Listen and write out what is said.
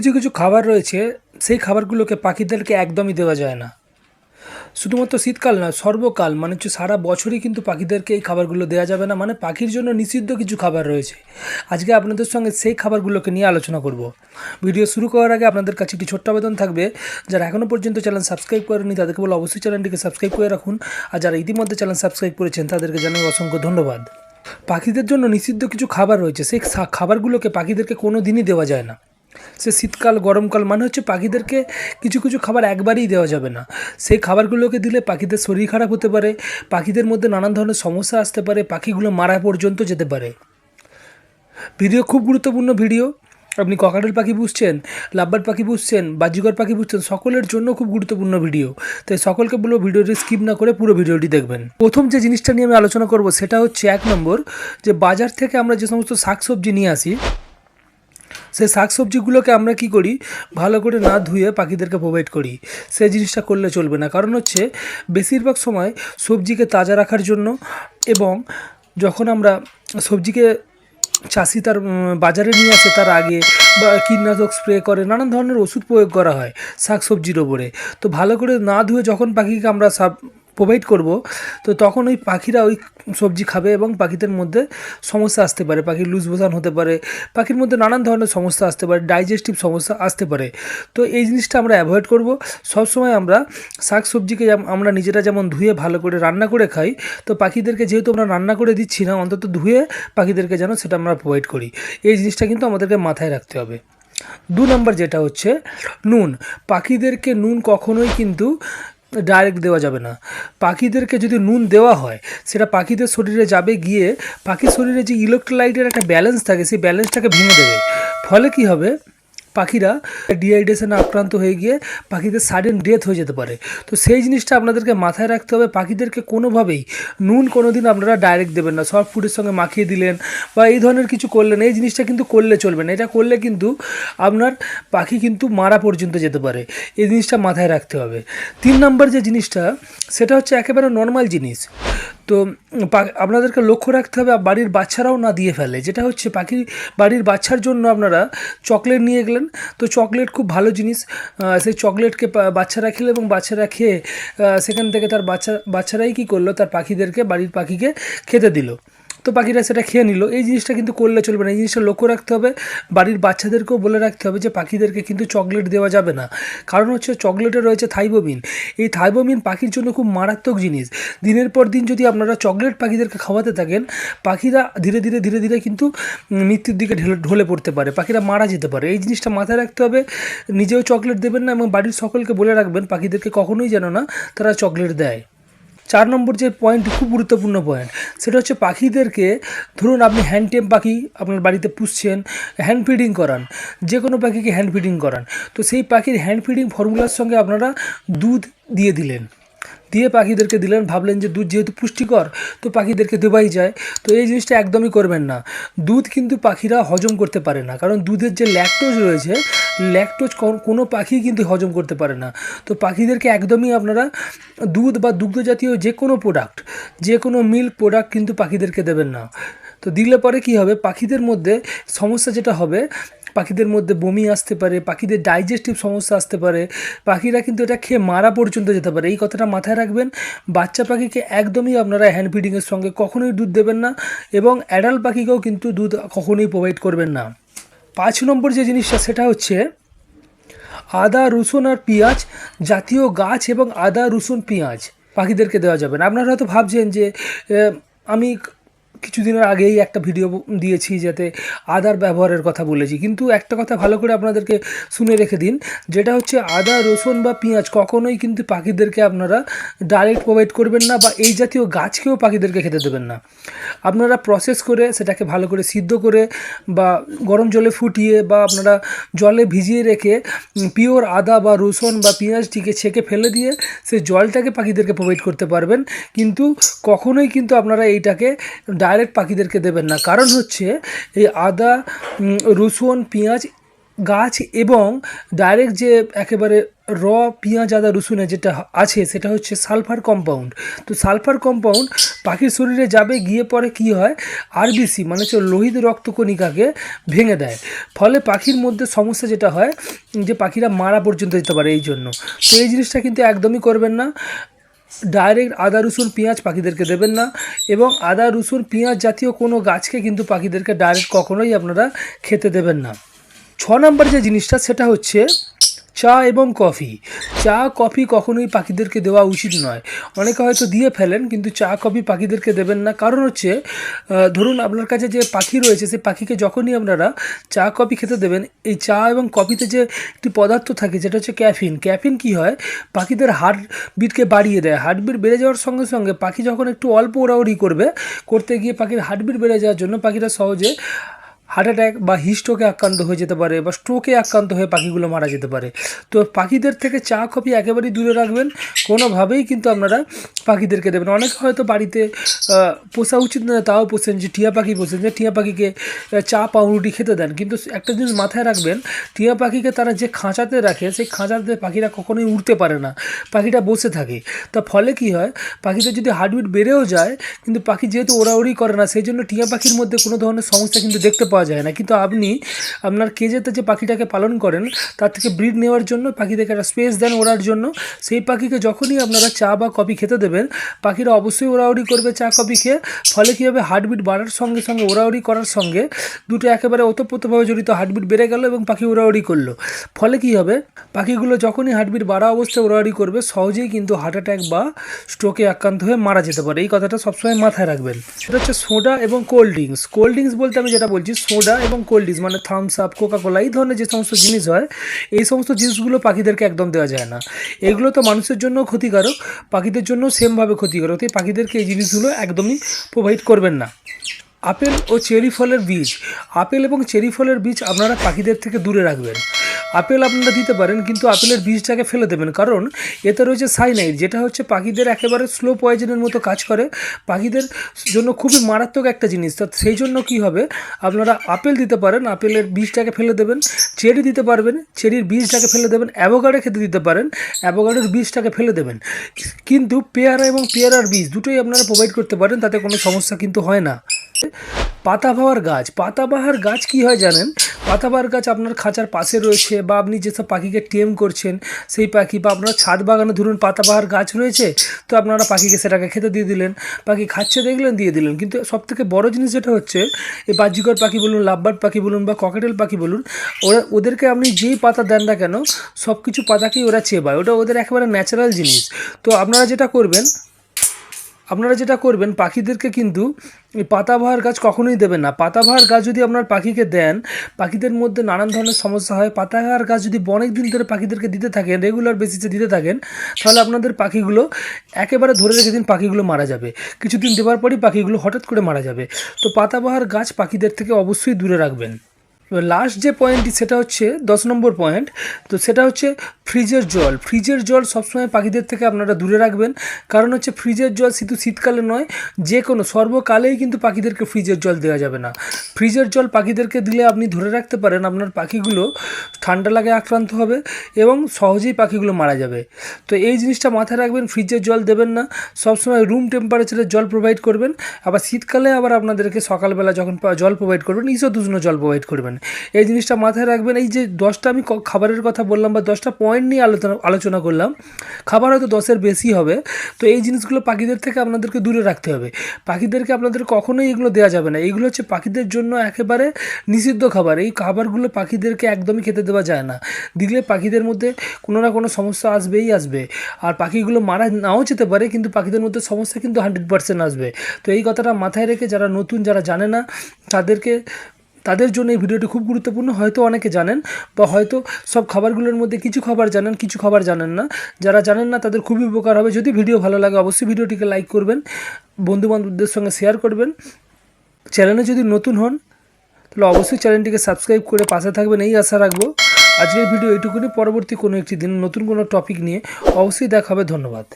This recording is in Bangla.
কিছু কিছু খাবার রয়েছে, সেই খাবারগুলোকে পাখিদেরকে একদমই দেওয়া যায় না। শুধুমাত্র শীতকাল না সর্বকাল মানে হচ্ছে সারা বছরই কিন্তু পাখিদেরকে এই খাবারগুলো দেওয়া যাবে না মানে পাখির জন্য নিষিদ্ধ কিছু খাবার রয়েছে। আজকে আপনাদের সঙ্গে সেই খাবারগুলোকে নিয়ে আলোচনা করব। ভিডিও শুরু করার আগে আপনাদের কাছে একটি ছোট্ট আবেদন থাকবে, যারা এখনও পর্যন্ত চ্যানেল সাবস্ক্রাইব করেনি তাদেরকে বলে অবশ্যই চ্যানেলটিকে সাবস্ক্রাইব করে রাখুন, আর যারা ইতিমধ্যে চ্যানেল সাবস্ক্রাইব করেছেন, তাদেরকে জানাই অসংখ্য ধন্যবাদ। পাখিদের জন্য নিষিদ্ধ কিছু খাবার রয়েছে, সেই খাবারগুলোকে পাখিদেরকে কোনো দিনই দেওয়া যায় না। সে শীতকাল, গরমকাল মানে হচ্ছে পাখিদেরকে কিছু কিছু খাবার একবারেই দেওয়া যাবে না। সেই খাবারগুলোকে দিলে পাখিদের শরীর খারাপ হতে পারে, পাখিদের মধ্যে নানান ধরনের সমস্যা আসতে পারে, পাখিগুলো মারা পর্যন্ত যেতে পারে। ভিডিও খুব গুরুত্বপূর্ণ ভিডিও। আপনি ককাটেল পাখি বুঝছেন, লাব্বার পাখি বুঝছেন, বাজিগর পাখি বুঝছেন, সকলের জন্য খুব গুরুত্বপূর্ণ ভিডিও। তাই সকলকে বলব ভিডিওটি স্কিপ না করে পুরো ভিডিওটি দেখবেন। প্রথম যে জিনিসটা নিয়ে আমি আলোচনা করব, সেটা হচ্ছে এক নম্বর যে বাজার থেকে আমরা যে সমস্ত শাকসবজি নিয়ে আসি সেই শাকসবজিগুলোকে আমরা কি করি? ভালো করে না ধুয়ে পাখিদেরকে প্রোভাইড করি। সেই জিনিসটা করলে চলবে না। কারণ হচ্ছে বেশিরভাগ সময় সবজিকে তাজা রাখার জন্য এবং যখন আমরা সবজিকে চাষি তার বাজারে নিয়ে আসে তার আগে বা কীটনাশক স্প্রে করে, নানান ধরনের ওষুধ প্রয়োগ করা হয় শাক সবজির ওপরে। তো ভালো করে না ধুয়ে যখন পাখিকে আমরা সাব প্রোভাইড করব। তো তখন ওই পাখিরা ওই সবজি খাবে এবং পাখিদের মধ্যে সমস্যা আসতে পারে। পাখির লুজ বোসান হতে পারে, পাখির মধ্যে নানান ধরনের সমস্যা আসতে পারে ডাইজেস্টিভ সমস্যা আসতে পারে। তো এই জিনিসটা আমরা অ্যাভয়েড করব। সবসময় আমরা শাক সবজিকে আমরা নিজেরা যেমন ধুয়ে ভালো করে রান্না করে খাই, তো পাখিদেরকে যেহেতু আমরা রান্না করে দিচ্ছি না, অন্তত ধুয়ে পাখিদেরকে যেন সেটা আমরা প্রোভাইড করি। এই জিনিসটা কিন্তু আমাদেরকে মাথায় রাখতে হবে। দু নম্বর যেটা হচ্ছে নুন। পাখিদেরকে নুন কখনোই কিন্তু ডাইরেক্ট দেওয়া যাবে না। পাখিদেরকে যদি নুন দেওয়া হয়, সেটা পাখিদের শরীরে যাবে গিয়ে পাখির শরীরে যে ইলেকট্রোলাইটের একটা ব্যালেন্স থাকে, সেই ব্যালেন্সটাকে ভেঙে দেবে। ফলে কি হবে? পাখিরা ডিহাইড্রেশনে আক্রান্ত হয়ে গিয়ে পাখিদের সাডেন ডেথ হয়ে যেতে পারে। তো সেই জিনিসটা আপনাদেরকে মাথায় রাখতে হবে। পাখিদেরকে কোনোভাবেই নুন কোনো দিন আপনারা ডাইরেক্ট দেবেন না। সফট ফুডের সঙ্গে মাখিয়ে দিলেন বা এই ধরনের কিছু করলেন, এই জিনিসটা কিন্তু করলে চলবে না। এটা করলে কিন্তু আপনার পাখি কিন্তু মারা পর্যন্ত যেতে পারে। এই জিনিসটা মাথায় রাখতে হবে। তিন নম্বর যে জিনিসটা, সেটা হচ্ছে একেবারে নর্মাল জিনিস। তো আপনাদেরকে লক্ষ্য রাখতে হবে বাড়ির বাচ্চারাও না দিয়ে ফেলে। যেটা হচ্ছে, পাখি, বাড়ির বাচ্চার জন্য আপনারা চকলেট নিয়ে গেলেন। তো চকলেট খুব ভালো জিনিস। সেই চকলেটকে বাচ্চারা খেলে এবং বাচ্চারা খেয়ে সেখান থেকে তার বাচ্চা, বাচ্চারাই কী করল, তার পাখিদেরকে, বাড়ির পাখিকে খেতে দিল। তো পাখিরা সেটা খেয়ে নিল। এই জিনিসটা কিন্তু করলে চলবে না। এই জিনিসটা লক্ষ্য রাখতে হবে। বাড়ির বাচ্চাদেরকেও বলে রাখতে হবে যে, পাখিদেরকে কিন্তু চকলেট দেওয়া যাবে না। কারণ হচ্ছে চকলেটে রয়েছে থাইবোমিন। এই থাইবোমিন পাখির জন্য খুব মারাত্মক জিনিস। দিনের পর দিন যদি আপনারা চকলেট পাখিদেরকে খাওয়াতে থাকেন, পাখিরা ধীরে ধীরে ধীরে ধীরে কিন্তু মৃত্যুর দিকে ঢেলে, ঢলে পড়তে পারে। পাখিরা মারা যেতে পারে। এই জিনিসটা মাথায় রাখতে হবে। নিজেও চকলেট দেবেন না এবং বাড়ির সকলকে বলে রাখবেন, পাখিদেরকে কখনোই যেন না তারা চকলেট দেয়। চার নম্বর যে পয়েন্ট খুব গুরুত্বপূর্ণ পয়েন্ট সেটা হচ্ছে পাখিদেরকে ধরুন আপনি হ্যান্ড টেম পাখি আপনার বাড়িতে পুষছেন হ্যান্ড ফিডিং করান, যে কোনো পাখিকে হ্যান্ড ফিডিং করান। তো সেই পাখির হ্যান্ড ফিডিং ফর্মুলার সঙ্গে আপনারা দুধ দিয়ে দিলেন। দিয়ে পাখিদেরকে দিলেন, ভাবলেন যে দুধ যেহেতু পুষ্টিকর, তো পাখিদেরকে দেওয়াই যায়। তো এই জিনিসটা একদমই করবেন না। দুধ কিন্তু পাখিরা হজম করতে পারে না, কারণ দুধের যে ল্যাকটোজ রয়েছে ল্যাকটোজ কোনো পাখি কিন্তু হজম করতে পারে না। তো পাখিদেরকে একদমই আপনারা দুধ বা দুগ্ধ জাতীয় যে কোনো প্রোডাক্ট যে কোনো মিল্ক প্রোডাক্ট কিন্তু পাখিদেরকে দেবেন না। তো দিলে পরে কি হবে? পাখিদের মধ্যে সমস্যা যেটা হবে পাখিদের মধ্যে বমি আসতে পারে, পাখিদের ডাইজেস্টিভ সমস্যা আসতে পারে, পাখিরা কিন্তু এটা খেয়ে মারা পর্যন্ত যেতে পারে। এই কথাটা মাথায় রাখবেন, বাচ্চা পাখিকে একদমই আপনারা হ্যান্ড ফিডিংয়ের সঙ্গে কখনোই দুধ দেবেন না এবং অ্যাডাল্ট পাখিকেও কিন্তু দুধ কখনোই প্রোভাইড করবেন না। পাঁচ নম্বর যে জিনিসটা, সেটা হচ্ছে আদা, রসুন আর পেঁয়াজ জাতীয় গাছ এবং আদা, রসুন, পেঁয়াজ পাখিদেরকে দেওয়া যাবে না। আপনারা হয়তো ভাবছেন যে আমি কিছুদিনের আগেই একটা ভিডিও দিয়েছি যাতে আদার ব্যবহারের কথা বলেছি। কিন্তু একটা কথা ভালো করে আপনাদেরকে শুনে রেখে দিন, যেটা হচ্ছে আদা, রসুন বা পেঁয়াজ কখনোই কিন্তু পাখিদেরকে আপনারা ডাইরেক্ট প্রোভাইড করবেন না বা এই জাতীয় গাছকেও পাখিদেরকে খেতে দেবেন না। আপনারা প্রসেস করে সেটাকে ভালো করে সিদ্ধ করে বা গরম জলে ফুটিয়ে বা আপনারা জলে ভিজিয়ে রেখে পিওর আদা বা রসুন বা পেঁয়াজটিকে ছেঁকে ফেলে দিয়ে সেই জলটাকে পাখিদেরকে প্রোভাইড করতে পারবেন। কিন্তু কখনোই কিন্তু আপনারা এইটাকে ডাইরেক্ট পাখিদেরকে দেবেন না। কারণ হচ্ছে এই আদা রসুন, পেঁয়াজ গাছ এবং ডাইরেক্ট যে একেবারে র পেঁয়াজ, আদা, রসুনে যেটা আছে সেটা হচ্ছে সালফার কম্পাউন্ড। তো সালফার কম্পাউন্ড পাখির শরীরে যাবে, গিয়ে পরে কি হয়? আরবিসি মানে হচ্ছে লোহিত রক্তকণিকাকে ভেঙে দেয়। ফলে পাখির মধ্যে সমস্যা যেটা হয় যে পাখিরা মারা পর্যন্ত যেতে পারে এই জন্য তো এই জিনিসটা কিন্তু একদমই করবেন না। ডাইরেক্ট আদা, রসুন, পেঁয়াজ পাখিদেরকে দেবেন না এবং আদা, রসুন, পেঁয়াজ জাতীয় কোনো গাছকে কিন্তু পাখিদেরকে ডাইরেক্ট কখনোই আপনারা খেতে দেবেন না। ছ নম্বর যে জিনিসটা, সেটা হচ্ছে চা এবং কফি। চা, কফি কখনোই পাখিদেরকে দেওয়া উচিত নয়। অনেকে হয়তো দিয়ে ফেলেন, কিন্তু চা, কফি পাখিদেরকে দেবেন না। কারণ হচ্ছে ধরুন আপনার কাছে যে পাখি রয়েছে, সেই পাখিকে যখনই আপনারা চা, কফি খেতে দেবেন, এই চা এবং কফিতে যে একটি পদার্থ থাকে, যেটা হচ্ছে ক্যাফিন। ক্যাফিন কি হয়? পাখিদের হার্ট বিটকে বাড়িয়ে দেয়। হার্টবিট বেড়ে যাওয়ার সঙ্গে সঙ্গে পাখি যখন একটু অল্প ওড়াউড়ি করবে, করতে গিয়ে পাখির হার্টবিট বেড়ে যাওয়ার জন্য পাখিরা সহজে হার্ট অ্যাটাক বা হিস্ট্রোকে আক্রান্ত হয়ে যেতে পারে বা স্ট্রোকে আক্রান্ত হয়ে পাখিগুলো মারা যেতে পারে। তো পাখিদের থেকে চা, কফি একেবারেই দূরে রাখবেন। কোনোভাবেই কিন্তু আপনারা পাখিদেরকে দেবেন অনেকে হয়তো বাড়িতে পোষা উচিত নয়, তাও পোষেন যে টিয়া পাখি পোষেন, যে টিয়া পাখিকে চা, পাউরুটি খেতে দেন। কিন্তু একটা জিনিস মাথায় রাখবেন, টিয়া পাখিকে তারা যে খাঁচাতে রাখে, সেই খাঁচাতে পাখিরা কখনোই উঠতে পারে না। পাখিটা বসে থাকে। তা ফলে কি হয়, পাখিদের যদি হার্টবিট বেড়েও যায়, কিন্তু পাখি যেহেতু ওড়াউড়ি করে না, সেই জন্য টিয়া পাখির মধ্যে কোনো ধরনের সমস্যা কিন্তু দেখতে পাওয়া যায় না। কিন্তু আপনি আপনার কেজেতে যে পাখিটাকে পালন করেন, তার থেকে ব্রিড নেওয়ার জন্য, পাখিদেরকে একটা স্পেস দেন ওড়ার জন্য। সেই পাখিকে যখনই আপনারা চা বা কফি খেতে দেবেন, পাখিরা অবশ্যই ওড়াউড়ি করবে চা কফি খেয়ে। ফলে কী হবে? হার্টবিট বাড়ার সঙ্গে সঙ্গে ওড়াউড়ি করার সঙ্গে দুটো একেবারে ওতপ্রোতভাবে জড়িত হার্টবিট বেড়ে গেল এবং পাখি ওড়াউড়ি করল। ফলে কী হবে? পাখিগুলো যখনই হার্টবিট বাড়া অবস্থায় ওড়াউড়ি করবে, সহজেই কিন্তু হার্ট অ্যাটাক বা স্ট্রোকে আক্রান্ত হয়ে মারা যেতে পারে। এই কথাটা সবসময় মাথায় রাখবেন। সেটা হচ্ছে সোডা এবং কোল্ড ড্রিঙ্কস কোল্ড ড্রিঙ্কস বলতে আমি যেটা বলছি সোডা এবং কোল্ড ড্রিঙ্কস মানে থামস আপ কোকা কোলা এই ধরনের যে সমস্ত জিনিস হয়, এই সমস্ত জিনিসগুলো পাখিদেরকে একদম দেওয়া যায় না। এগুলো তো মানুষের জন্য ক্ষতিকারক, পাখিদের জন্য সেমভাবে ক্ষতিকারক। তাই পাখিদেরকে এই জিনিসগুলো একদমই প্রোভাইড করবেন না। আপেল ও চেরি ফলের বীজ, আপেল এবং চেরি ফলের বীজ আপনারা পাখিদের থেকে দূরে রাখবেন। আপেল আপনারা দিতে পারেন, কিন্তু আপেলের বীজটাকে ফেলে দেবেন। কারণ এতে রয়েছে সাইনাইড যেটা হচ্ছে পাখিদের একেবারে স্লো পয়জনের মতো কাজ করে। পাখিদের জন্য খুবই মারাত্মক একটা জিনিস। তো সেই জন্য কি হবে? আপনারা আপেল দিতে পারেন, আপেলের বীজটাকে ফেলে দেবেন, চেরি দিতে পারবেন, চেরির বীজটাকে ফেলে দেবেন অ্যাভোকাডো খেতে দিতে পারেন অ্যাভোকাডোর বীজটাকে ফেলে দেবেন। কিন্তু পেয়ারা এবং পেয়ারার বীজ দুটোই আপনারা প্রোভাইড করতে পারেন, তাতে কোনো সমস্যা কিন্তু হয় না। পাতাবাহার গাছ। পাতাবাহার গাছ কি হয় জানেন? পাতাবাহার গাছ আপনার খাঁচার পাশে রয়েছে বা আপনি যেসব পাখিকে টেম করছেন, সেই পাখি বা আপনার ছাদ বাগানে ধরুন পাতাবাহার গাছ রয়েছে, তো আপনারা পাখিকে সেটাকে খেতে দিয়ে দিলেন, পাখি খাচ্ছে দেখলেন, দিয়ে দিলেন। কিন্তু সব থেকে বড় জিনিস যেটা হচ্ছে, এই বাহ্যিকর পাখি বলুন লাভবার্ড পাখি বলুন বা ককেটেল পাখি বলুন, ওরা, ওদেরকে আপনি যেই পাতা দেন না কেন সব কিছু পাতাকেই ওরা চেবায়। ওটা ওদের একেবারে ন্যাচারাল জিনিস। তো আপনারা যেটা করবেন আপনারা যেটা করবেন, পাখিদেরকে কিন্তু পাতাবাহার গাছ কখনোই দেবেন না। পাতাবাহার গাছ যদি আপনার পাখিকে দেন, পাখিদের মধ্যে নানান ধরনের সমস্যা হয়। পাতাবাহার গাছ যদি অনেক দিন ধরে পাখিদেরকে দিতে থাকেন রেগুলার বেসিসে দিতে থাকেন, তাহলে আপনাদের পাখিগুলো একেবারে ধরে রেখে দিন, পাখিগুলো মারা যাবে। কিছুদিন দেওয়ার পরই পাখিগুলো হঠাৎ করে মারা যাবে। তো পাতাবাহার গাছ পাখিদের থেকে অবশ্যই দূরে রাখবেন। এবার লাস্ট যে পয়েন্টটি সেটা হচ্ছে দশ নম্বর পয়েন্ট তো সেটা হচ্ছে ফ্রিজের জল। ফ্রিজের জল সবসময় পাখিদের থেকে আপনারা দূরে রাখবেন। কারণ হচ্ছে ফ্রিজের জল শুধু শীতকালে নয় যে কোনো সর্বকালেই কিন্তু পাখিদেরকে ফ্রিজের জল দেওয়া যাবে না। ফ্রিজের জল পাখিদেরকে দিলে আপনি ধরে রাখতে পারেন আপনার পাখিগুলো ঠান্ডা লাগে, আক্রান্ত হবে এবং সহজেই পাখিগুলো মারা যাবে। তো এই জিনিসটা মাথায় রাখবেন, ফ্রিজের জল দেবেন না। সবসময় রুম টেম্পারেচারের জল প্রোভাইড করবেন। আবার শীতকালে আবার আপনাদেরকে সকালবেলা যখন জল প্রোভাইড করবেন ঈষদুষ্ণ জল প্রোভাইড করবেন। এই জিনিসটা মাথায় রাখবেন, এই যে দশটা আমি খাবারের কথা বললাম বা দশটা পয়েন্ট নিয়ে আলোচনা আলোচনা করলাম, খাবার হয়তো দশের বেশি হবে। তো এই জিনিসগুলো পাখিদের থেকে আপনাদেরকে দূরে রাখতে হবে। পাখিদেরকে আপনাদের কখনোই এগুলো দেওয়া যাবে না। এইগুলো হচ্ছে পাখিদের জন্য একেবারে নিষিদ্ধ খাবার। এই খাবারগুলো পাখিদেরকে একদমই খেতে দেওয়া যায় না। দিলে পাখিদের মধ্যে কোনো না কোনো সমস্যা আসবেই আসবে। আর পাখিগুলো মারা নাও যেতে পারে, কিন্তু পাখিদের মধ্যে সমস্যা কিন্তু হান্ড্রেড পার্সেন্ট আসবে। তো এই কথাটা মাথায় রেখে যারা নতুন, যারা জানে না, তাদেরকে, তাদের জন্য এই ভিডিওটি খুব গুরুত্বপূর্ণ। হয়তো অনেকে জানেন বা হয়তো সব খাবারগুলোর মধ্যে কিছু খাবার জানেন, কিছু খাবার জানেন না। যারা জানেন না, তাদের খুবই উপকার হবে। যদি ভিডিও ভালো লাগে, অবশ্যই ভিডিওটিকে লাইক করবেন, বন্ধুবান্ধবদের সঙ্গে শেয়ার করবেন। চ্যানেলে যদি নতুন হন, তাহলে অবশ্যই চ্যানেলটিকে সাবস্ক্রাইব করে পাশে থাকবেন, এই আশা রাখব। আজকের ভিডিও এইটুকুনি, পরবর্তী কোনো একটি দিন নতুন কোনো টপিক নিয়ে অবশ্যই দেখা হবে, ধন্যবাদ।